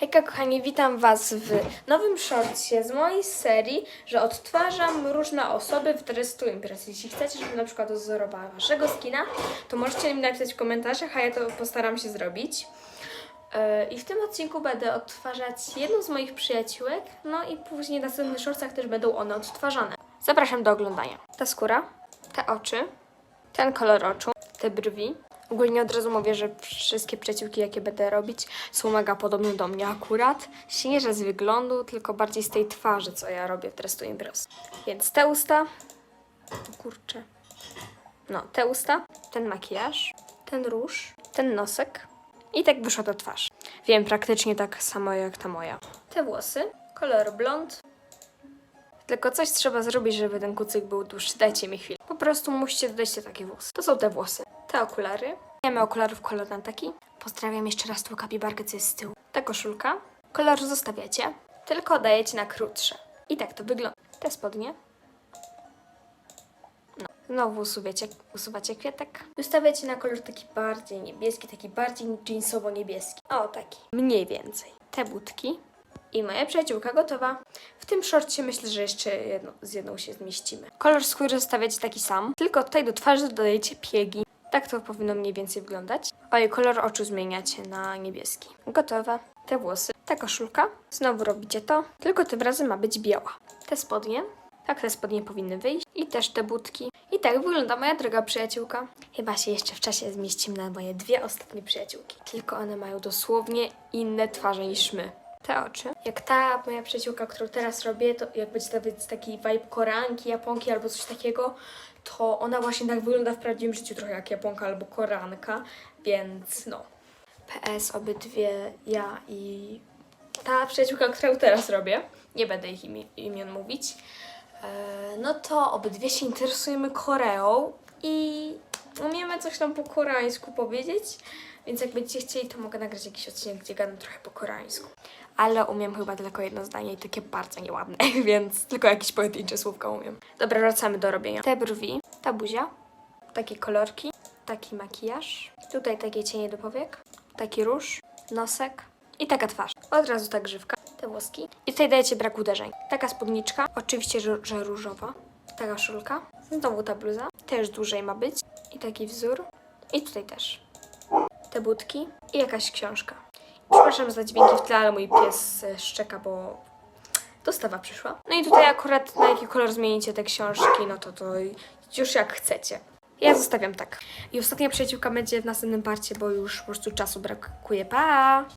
Hejka kochani, witam Was w nowym shortcie z mojej serii, że odtwarzam różne osoby w Dress to. Jeśli chcecie, żebym na przykład odzorowała Waszego skina, to możecie mi napisać w komentarzach, a ja to postaram się zrobić. Yy, I w tym odcinku będę odtwarzać jedną z moich przyjaciółek, no i później w następnych shortcach też będą one odtwarzane. Zapraszam do oglądania. Ta skóra, te oczy, ten kolor oczu, te brwi. Ogólnie od razu mówię, że wszystkie przyjaciółki, jakie będę robić, są mega podobne do mnie akurat. Nie, że z wyglądu, tylko bardziej z tej twarzy, co ja robię w Dress Impress. Więc te usta, o kurczę, no te usta, ten makijaż, ten róż, ten nosek i tak wyszła ta twarz. Wiem, praktycznie tak samo jak ta moja. Te włosy, kolor blond, tylko coś trzeba zrobić, żeby ten kucyk był dłuższy. Dajcie mi chwilę. Po prostu musicie dodać te takie włosy. To są te włosy. Te okulary. Nie mamy okularów kolor na taki. Pozdrawiam jeszcze raz tu kapibarkę, co jest z tyłu. Ta koszulka. Kolor zostawiacie, tylko dajecie na krótsze. I tak to wygląda. Te spodnie. No. Znowu usuwacie, usuwacie kwiatek. Ustawiacie na kolor taki bardziej niebieski, taki bardziej jeansowo-niebieski. O, taki. Mniej więcej. Te budki. I moja przyjaciółka gotowa. W tym shortcie myślę, że jeszcze jedno, z jedną się zmieścimy. Kolor skóry zostawiacie taki sam, tylko tutaj do twarzy dodajecie piegi. Tak to powinno mniej więcej wyglądać. O i kolor oczu zmieniacie na niebieski. Gotowe. Te włosy. Ta koszulka. Znowu robicie to, tylko tym razem ma być biała. Te spodnie. Tak te spodnie powinny wyjść. I też te budki. I tak wygląda moja droga przyjaciółka. Chyba się jeszcze w czasie zmieścimy na moje dwie ostatnie przyjaciółki. Tylko one mają dosłownie inne twarze niż my. Te oczy. Jak ta moja przyjaciółka, którą teraz robię, to jak będzie być taki vibe koranki, japonki albo coś takiego, to ona właśnie tak wygląda w prawdziwym życiu trochę jak japonka albo koranka, więc no. PS obydwie ja i ta przyjaciółka, którą teraz robię, nie będę ich imi- imion mówić, e, no to obydwie się interesujemy Koreą i umiemy coś tam po koreańsku powiedzieć, więc jak będziecie chcieli, to mogę nagrać jakiś odcinek, gdzie gadam trochę po koreańsku. Ale umiem chyba tylko jedno zdanie i takie bardzo nieładne, więc tylko jakieś pojedyncze słówka umiem. Dobra, wracamy do robienia. Te brwi, ta buzia, takie kolorki, taki makijaż, tutaj takie cienie do powiek, taki róż, nosek i taka twarz. Od razu ta grzywka, te włoski. I tutaj dajecie brak uderzeń. Taka spódniczka, oczywiście, że, że różowa. Ta koszulka, znowu ta bluza, też dłużej ma być. I taki wzór. I tutaj też. Te budki i jakaś książka. Przepraszam za dźwięki w tle, ale mój pies e, szczeka, bo dostawa przyszła. No i tutaj akurat na jaki kolor zmienicie te książki, no to to już jak chcecie. Ja zostawiam tak. I ostatnia przyjaciółka będzie w następnym parcie, bo już po prostu czasu brakuje. Pa!